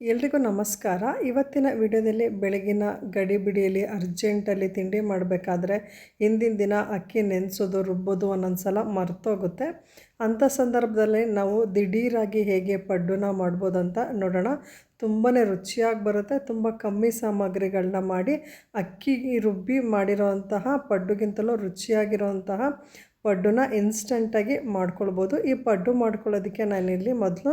ಎಲ್ರಿಗೂ ನಮಸ್ಕಾರ. ಇವತ್ತಿನ ವಿಡಿಯೋದಲ್ಲಿ ಬೆಳಗಿನ ಗಡಿಬಿಡಿಯಲ್ಲಿ ಅರ್ಜೆಂಟಲ್ಲಿ ತಿಂಡಿ ಮಾಡಬೇಕಾದ್ರೆ ಹಿಂದಿನ ದಿನ ಅಕ್ಕಿ ನೆನೆಸೋದು, ರುಬ್ಬೋದು ಒಂದೊಂದು ಸಲ ಮರ್ತೋಗುತ್ತೆ. ಅಂಥ ಸಂದರ್ಭದಲ್ಲಿ ನಾವು ದಿಢೀರಾಗಿ ಹೇಗೆ ಪಡ್ಡುನ ಅಂತ ನೋಡೋಣ. ತುಂಬಾ ರುಚಿಯಾಗಿ ಬರುತ್ತೆ. ತುಂಬ ಕಮ್ಮಿ ಸಾಮಗ್ರಿಗಳನ್ನ ಮಾಡಿ ಅಕ್ಕಿ ರುಬ್ಬಿ ಮಾಡಿರೋವಂತಹ ಪಡ್ಡುಗಿಂತಲೂ ರುಚಿಯಾಗಿರೋವಂತಹ ಪಡ್ಡುನ ಇನ್ಸ್ಟಂಟಾಗಿ ಮಾಡ್ಕೊಳ್ಬೋದು. ಈ ಪಡ್ಡು ಮಾಡ್ಕೊಳ್ಳೋದಕ್ಕೆ ನಾನಿಲ್ಲಿ ಮೊದಲು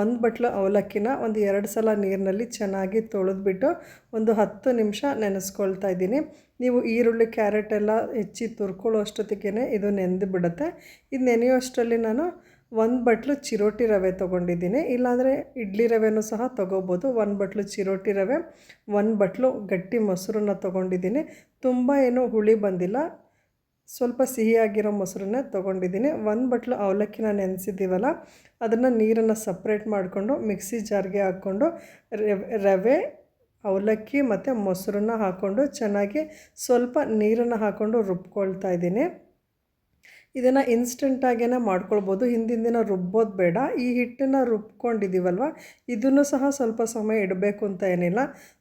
ಒಂದು ಬಟ್ಲು ಅವಲಕ್ಕಿನ ಒಂದು ಎರಡು ಸಲ ನೀರಿನಲ್ಲಿ ಚೆನ್ನಾಗಿ ತೊಳೆದ್ಬಿಟ್ಟು ಒಂದು ಹತ್ತು ನಿಮಿಷ ನೆನೆಸ್ಕೊಳ್ತಾ ಇದ್ದೀನಿ. ನೀವು ಈರುಳ್ಳಿ, ಕ್ಯಾರೆಟ್ ಎಲ್ಲ ಹೆಚ್ಚಿ ತುರ್ಕೊಳ್ಳೋ ಅಷ್ಟೊತ್ತಿಗೆ ಇದು ನೆಂದು ಬಿಡುತ್ತೆ. ಇದು ನೆನೆಯುವಷ್ಟರಲ್ಲಿ ನಾನು ಒಂದು ಬಟ್ಲು ಚಿರೋಟಿ ರವೆ ತೊಗೊಂಡಿದ್ದೀನಿ. ಇಲ್ಲಾಂದರೆ ಇಡ್ಲಿ ರವೆನೂ ಸಹ ತೊಗೋಬೋದು. ಒಂದು ಬಟ್ಲು ಚಿರೋಟಿ ರವೆ, ಒಂದು ಬಟ್ಲು ಗಟ್ಟಿ ಮೊಸರನ್ನ ತೊಗೊಂಡಿದ್ದೀನಿ. ತುಂಬ ಏನೂ ಹುಳಿ ಬಂದಿಲ್ಲ. ಸ್ವಲ್ಪ ಸಿಹಿಯಾಗಿರೋ ಮೊಸರನ್ನ ತೊಗೊಂಡಿದ್ದೀನಿ. ಒಂದು ಬಟ್ಲು ಅವಲಕ್ಕಿನ ನೆನೆಸಿದ್ದೀವಲ್ಲ, ಅದನ್ನು ನೀರನ್ನು ಸಪ್ರೇಟ್ ಮಾಡಿಕೊಂಡು ಮಿಕ್ಸಿ ಜಾರ್ಗೆ ಹಾಕ್ಕೊಂಡು ರವೆ ಅವಲಕ್ಕಿ ಮತ್ತು ಮೊಸರನ್ನ ಹಾಕ್ಕೊಂಡು ಚೆನ್ನಾಗಿ ಸ್ವಲ್ಪ ನೀರನ್ನು ಹಾಕ್ಕೊಂಡು ರುಬ್ಕೊಳ್ತಾ ಇದ್ದೀನಿ. ಇದನ್ನು ಇನ್ಸ್ಟೆಂಟಾಗೇ ಮಾಡ್ಕೊಳ್ಬೋದು. ಹಿಂದಿನ ದಿನ ರುಬ್ಬೋದು ಬೇಡ. ಈ ಹಿಟ್ಟನ್ನು ರುಬ್ಕೊಂಡಿದ್ದೀವಲ್ವ ಇದನ್ನು ಸಹ ಸ್ವಲ್ಪ ಸಮಯ ಇಡಬೇಕು ಅಂತ ಏನಿಲ್ಲ.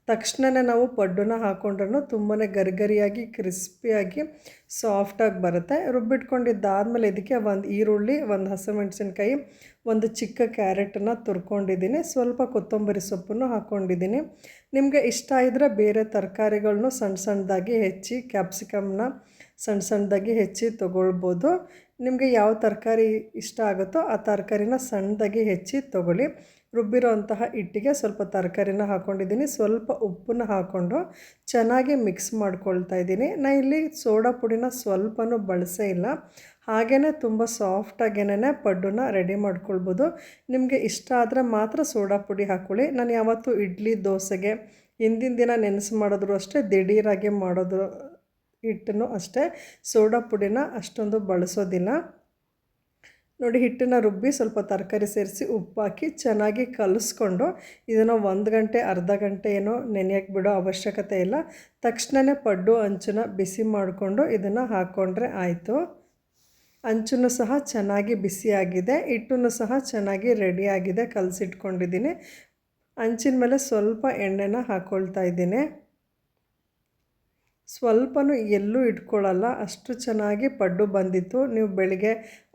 ತಕ್ಷಣವೇ ನಾವು ಪಡ್ಡುನ ಹಾಕ್ಕೊಂಡ್ರೂ ತುಂಬಾ ಗರಿಗರಿಯಾಗಿ, ಕ್ರಿಸ್ಪಿಯಾಗಿ, ಸಾಫ್ಟಾಗಿ ಬರುತ್ತೆ. ರುಬ್ಬಿಟ್ಕೊಂಡಿದ್ದಾದಮೇಲೆ ಇದಕ್ಕೆ ಒಂದು ಈರುಳ್ಳಿ, ಒಂದು ಹಸಿಮೆಣಸಿನ್ಕಾಯಿ, ಒಂದು ಚಿಕ್ಕ ಕ್ಯಾರೆಟನ್ನು ತುರ್ಕೊಂಡಿದ್ದೀನಿ. ಸ್ವಲ್ಪ ಕೊತ್ತಂಬರಿ ಸೊಪ್ಪನ್ನು ಹಾಕ್ಕೊಂಡಿದ್ದೀನಿ ನಿಮಗೆ ಇಷ್ಟ ಇದ್ದರೆ ಬೇರೆ ತರಕಾರಿಗಳನ್ನೂ ಸಣ್ಣ ಸಣ್ಣದಾಗಿ ಹೆಚ್ಚಿ, ಕ್ಯಾಪ್ಸಿಕಮ್ನ ಸಣ್ಣ ಸಣ್ಣದಾಗಿ ಹೆಚ್ಚಿ ತೊಗೊಳ್ಬೋದು. ನಿಮಗೆ ಯಾವ ತರಕಾರಿ ಇಷ್ಟ ಆಗುತ್ತೋ ಆ ತರಕಾರಿನ ಸಣ್ಣದಾಗಿ ಹೆಚ್ಚಿ ತೊಗೊಳ್ಳಿ. ರುಬ್ಬಿರೋ ಅಂತಹ ಹಿಟ್ಟಿಗೆ ಸ್ವಲ್ಪ ತರಕಾರಿನ ಹಾಕ್ಕೊಂಡಿದ್ದೀನಿ ಸ್ವಲ್ಪ ಉಪ್ಪನ್ನ ಹಾಕ್ಕೊಂಡು ಚೆನ್ನಾಗಿ ಮಿಕ್ಸ್ ಮಾಡ್ಕೊಳ್ತಾ ಇದ್ದೀನಿ. ನಾನು ಇಲ್ಲಿ ಸೋಡಾ ಪುಡಿನ ಸ್ವಲ್ಪನೂ ಬಳಸೇ ಇಲ್ಲ. ಹಾಗೇ ತುಂಬ ಸಾಫ್ಟಾಗೇನೆ ಪಡ್ಡನ್ನ ರೆಡಿ ಮಾಡ್ಕೊಳ್ಬೋದು. ನಿಮಗೆ ಇಷ್ಟ ಆದರೆ ಮಾತ್ರ ಸೋಡಾ ಪುಡಿ ಹಾಕ್ಕೊಳ್ಳಿ ನಾನು ಯಾವತ್ತೂ ಇಡ್ಲಿ, ದೋಸೆಗೆ ಹಿಂದಿನ ದಿನ ನೆನೆಸು ಮಾಡಿದ್ರು ಅಷ್ಟೇ, ದಿಢೀರಾಗಿ ಮಾಡೋದು ಹಿಟ್ಟನ್ನು ಅಷ್ಟೇ, ಸೋಡಾ ಪುಡಿನ ಅಷ್ಟೊಂದು ಬಳಸೋದಿಲ್ಲ. ನೋಡಿ ಹಿಟ್ಟನ್ನು ರುಬ್ಬಿ ಸ್ವಲ್ಪ ತರಕಾರಿ ಸೇರಿಸಿ ಉಪ್ಪು ಹಾಕಿ ಚೆನ್ನಾಗಿ ಕಲಸ್ಕೊಂಡು ಇದನ್ನು ಒಂದು ಗಂಟೆ, ಅರ್ಧ ಗಂಟೆ ಏನೋ ನೆನೆಯಕ್ಕೆ ಬಿಡೋ ಅವಶ್ಯಕತೆ ಇಲ್ಲ. ತಕ್ಷಣವೇ ಪಡ್ಡು, ಅಂಚನ್ನ ಬಿಸಿ ಮಾಡಿಕೊಂಡು ಇದನ್ನು ಹಾಕ್ಕೊಂಡ್ರೆ ಆಯಿತು. ಅಂಚನ್ನು ಸಹ ಚೆನ್ನಾಗಿ ಬಿಸಿಯಾಗಿದೆ ಹಿಟ್ಟನ್ನು ಸಹ ಚೆನ್ನಾಗಿ ರೆಡಿಯಾಗಿದೆ ಕಲಸಿಟ್ಕೊಂಡಿದ್ದೀನಿ. ಅಂಚಿನ ಮೇಲೆ ಸ್ವಲ್ಪ ಎಣ್ಣೆನ ಹಾಕ್ಕೊಳ್ತಾ ಇದ್ದೀನಿ. ಸ್ವಲ್ಪನೂ ಎಲ್ಲೂ ಇಟ್ಕೊಳ್ಳಲ್ಲ. ಅಷ್ಟು ಚೆನ್ನಾಗಿ ಪಡ್ಡು ಬಂದಿತ್ತು. ನೀವು ಬೆಳಿಗ್ಗೆ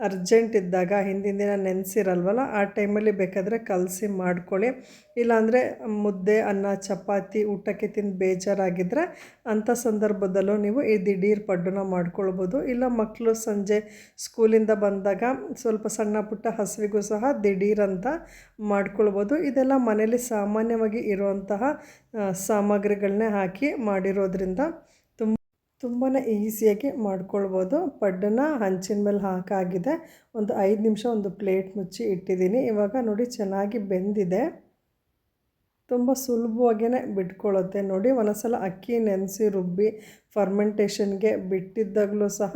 ಅರ್ಜೆಂಟ್ ಇದ್ದಾಗ, ಹಿಂದಿನ ದಿನ ನೆನೆಸಿರಲ್ವಲ್ಲ, ಆ ಟೈಮಲ್ಲಿ ಬೇಕಾದರೆ ಕಲಸಿ ಮಾಡ್ಕೊಳ್ಳಿ. ಇಲ್ಲಾಂದರೆ ಮುದ್ದೆ, ಅನ್ನ, ಚಪಾತಿ, ಊಟಕ್ಕೆ ತಿಂದು ಬೇಜಾರಾಗಿದ್ದರೆ ಅಂಥ ಸಂದರ್ಭದಲ್ಲೂ ನೀವು ಈ ದಿಢೀರ್ ಪಡ್ಡುನ ಮಾಡ್ಕೊಳ್ಬೋದು. ಇಲ್ಲ ಮಕ್ಕಳು ಸಂಜೆ ಸ್ಕೂಲಿಂದ ಬಂದಾಗ ಸ್ವಲ್ಪ ಸಣ್ಣ ಪುಟ್ಟ ಹಸಿವಿಗೂ ಸಹ ದಿಢೀರ್ ಅಂತ ಮಾಡ್ಕೊಳ್ಬೋದು. ಇದೆಲ್ಲ ಮನೇಲಿ ಸಾಮಾನ್ಯವಾಗಿ ಇರುವಂತಹ ಸಾಮಗ್ರಿಗಳನ್ನೇ ಹಾಕಿ ಮಾಡಿರೋದ್ರಿಂದ ತುಂಬಾ ಈಸಿಯಾಗಿ ಮಾಡ್ಕೊಳ್ಬೋದು. ಪಡ್ಡನ್ನು ಹಂಚಿನ ಮೇಲೆ ಹಾಕಾಗಿದೆ. ಒಂದು ಐದು ನಿಮಿಷ ಒಂದು ಪ್ಲೇಟ್ ಮುಚ್ಚಿ ಇಟ್ಟಿದ್ದೀನಿ. ಇವಾಗ ನೋಡಿ ಚೆನ್ನಾಗಿ ಬೆಂದಿದೆ. ತುಂಬ ಸುಲಭವಾಗಿಯೇ ಬಿಟ್ಕೊಳ್ಳುತ್ತೆ. ನೋಡಿ, ಒಂದೊಂದ್ಸಲ ಅಕ್ಕಿ, ನೆನೆಸಿ, ರುಬ್ಬಿ, ಫರ್ಮೆಂಟೇಷನ್ಗೆ ಬಿಟ್ಟಿದ್ದಾಗಲೂ ಸಹ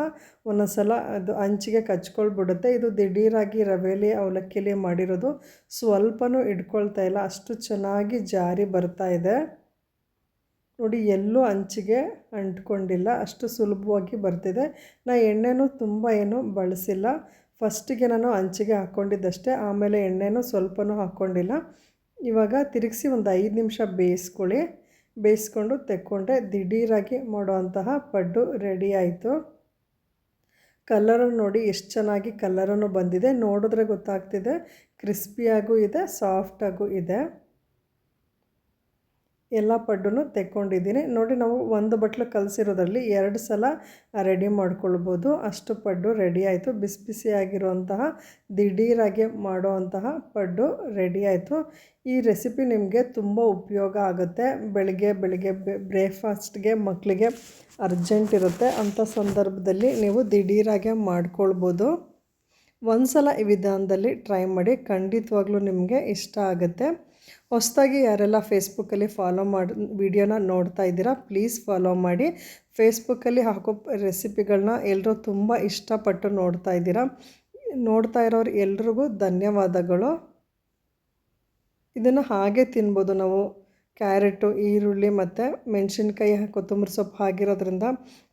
ಒಂದೊಂದ್ಸಲ ಅದು ಹಂಚಿಗೆ ಕಚ್ಕೊಳ್ಬಿಡುತ್ತೆ. ಇದು ದಿಢೀರಾಗಿ ರವೆಲಿ, ಅವಲಕ್ಕಿಲಿ ಮಾಡಿರೋದು. ಸ್ವಲ್ಪನೂ ಇಟ್ಕೊಳ್ತಾ ಇಲ್ಲ. ಅಷ್ಟು ಚೆನ್ನಾಗಿ ಜಾರಿ ಬರ್ತಾ ಇದೆ. ನೋಡಿ, ಎಲ್ಲೂ ಅಂಚಿಗೆ ಅಂಟ್ಕೊಂಡಿಲ್ಲ. ಅಷ್ಟು ಸುಲಭವಾಗಿ ಬರ್ತಿದೆ. ನಾ ಎಣ್ಣೆನೂ ತುಂಬ ಏನು ಬಳಸಿಲ್ಲ. ಫಸ್ಟಿಗೆ ನಾನು ಅಂಚಿಗೆ ಹಾಕ್ಕೊಂಡಿದ್ದಷ್ಟೇ ಆಮೇಲೆ ಎಣ್ಣೆನೂ ಸ್ವಲ್ಪನೂ ಹಾಕ್ಕೊಂಡಿಲ್ಲ ಇವಾಗ ತಿರುಗಿಸಿ ಒಂದು ಐದು ನಿಮಿಷ ಬೇಯಿಸ್ಕೊಳ್ಳಿ. ಬೇಯಿಸ್ಕೊಂಡು ತೆಕ್ಕೊಂಡೆ ದಿಢೀರಾಗಿ ಮಾಡುವಂತಹ ಪಡ್ಡು ರೆಡಿ ಆಯಿತು. ಕಲ್ಲರನ್ನು ನೋಡಿ, ಎಷ್ಟು ಚೆನ್ನಾಗಿ ಕಲರನ್ನು ಬಂದಿದೆ. ನೋಡಿದ್ರೆ ಗೊತ್ತಾಗ್ತಿದೆ. ಕ್ರಿಸ್ಪಿಯಾಗೂ ಇದೆ, ಸಾಫ್ಟಾಗೂ ಇದೆ. ಎಲ್ಲ ಪಡ್ಡು ತೆಕ್ಕೊಂಡಿದ್ದೀನಿ. ನೋಡಿ ನಾವು ಒಂದು ಬಟ್ಲು ಕಲಸಿರೋದ್ರಲ್ಲಿ ಎರಡು ಸಲ ರೆಡಿ ಮಾಡ್ಕೊಳ್ಬೋದು. ಅಷ್ಟು ಪಡ್ಡು ರೆಡಿ ಆಯಿತು. ಬಿಸಿ ಬಿಸಿಯಾಗಿರುವಂತಹ ದಿಢೀರಾಗಿ ಮಾಡುವಂತಹ ಪಡ್ಡು ರೆಡಿ ಆಯಿತು. ಈ ರೆಸಿಪಿ ನಿಮಗೆ ತುಂಬ ಉಪಯೋಗ ಆಗುತ್ತೆ. ಬೆಳಿಗ್ಗೆ ಬೆಳಿಗ್ಗೆ ಬ್ರೇಕ್ಫಾಸ್ಟ್ಗೆ ಮಕ್ಕಳಿಗೆ ಅರ್ಜೆಂಟ್ ಇರುತ್ತೆ. ಅಂಥ ಸಂದರ್ಭದಲ್ಲಿ ನೀವು ದಿಢೀರಾಗೆ ಮಾಡ್ಕೊಳ್ಬೋದು. ಒಂದು ಸಲ ಈ ವಿಧಾನದಲ್ಲಿ ಟ್ರೈ ಮಾಡಿ ಖಂಡಿತವಾಗ್ಲೂ ನಿಮಗೆ ಇಷ್ಟ ಆಗುತ್ತೆ. ಹೊಸದಾಗಿ ಯಾರೆಲ್ಲ ಫೇಸ್ಬುಕ್ಕಲ್ಲಿ ಫಾಲೋ ಮಾಡಿ, ವೀಡಿಯೋನ ನೋಡ್ತಾ ಇದ್ದೀರಾ, ಪ್ಲೀಸ್ ಫಾಲೋ ಮಾಡಿ. ಫೇಸ್ಬುಕ್ಕಲ್ಲಿ ಹಾಕೋ ರೆಸಿಪಿಗಳನ್ನ ಎಲ್ಲರೂ ತುಂಬ ಇಷ್ಟಪಟ್ಟು ನೋಡ್ತಾ ಇದ್ದೀರಾ. ನೋಡ್ತಾ ಇರೋರು ಎಲ್ರಿಗೂ ಧನ್ಯವಾದಗಳು. ಇದನ್ನು ಹಾಗೆ ತಿನ್ಬೋದು ನಾವು. ಕ್ಯಾರೆಟು, ಈರುಳ್ಳಿ ಮತ್ತು ಮೆಣಸಿನ್ಕಾಯಿ ಕೊತ್ತಂಬರಿ ಸೊಪ್ಪು ಹಾಕಿರೋದ್ರಿಂದ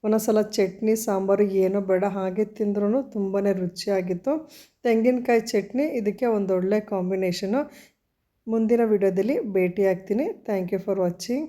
ಒಂದೊಂದ್ಸಲ ಚಟ್ನಿ, ಸಾಂಬಾರು ಏನೂ ಬೇಡ, ಹಾಗೆ ತಿಂದ್ರೂ ತುಂಬಾ ರುಚಿಯಾಗಿತ್ತು. ತೆಂಗಿನಕಾಯಿ ಚಟ್ನಿ ಇದಕ್ಕೆ ಒಂದೊಳ್ಳೆ ಕಾಂಬಿನೇಷನು. ಮುಂದಿನ ವಿಡಿಯೋದಲ್ಲಿ ಭೇಟಿ ಆಗ್ತೀನಿ ಥ್ಯಾಂಕ್ ಯು ಫಾರ್ ವಾಚಿಂಗ್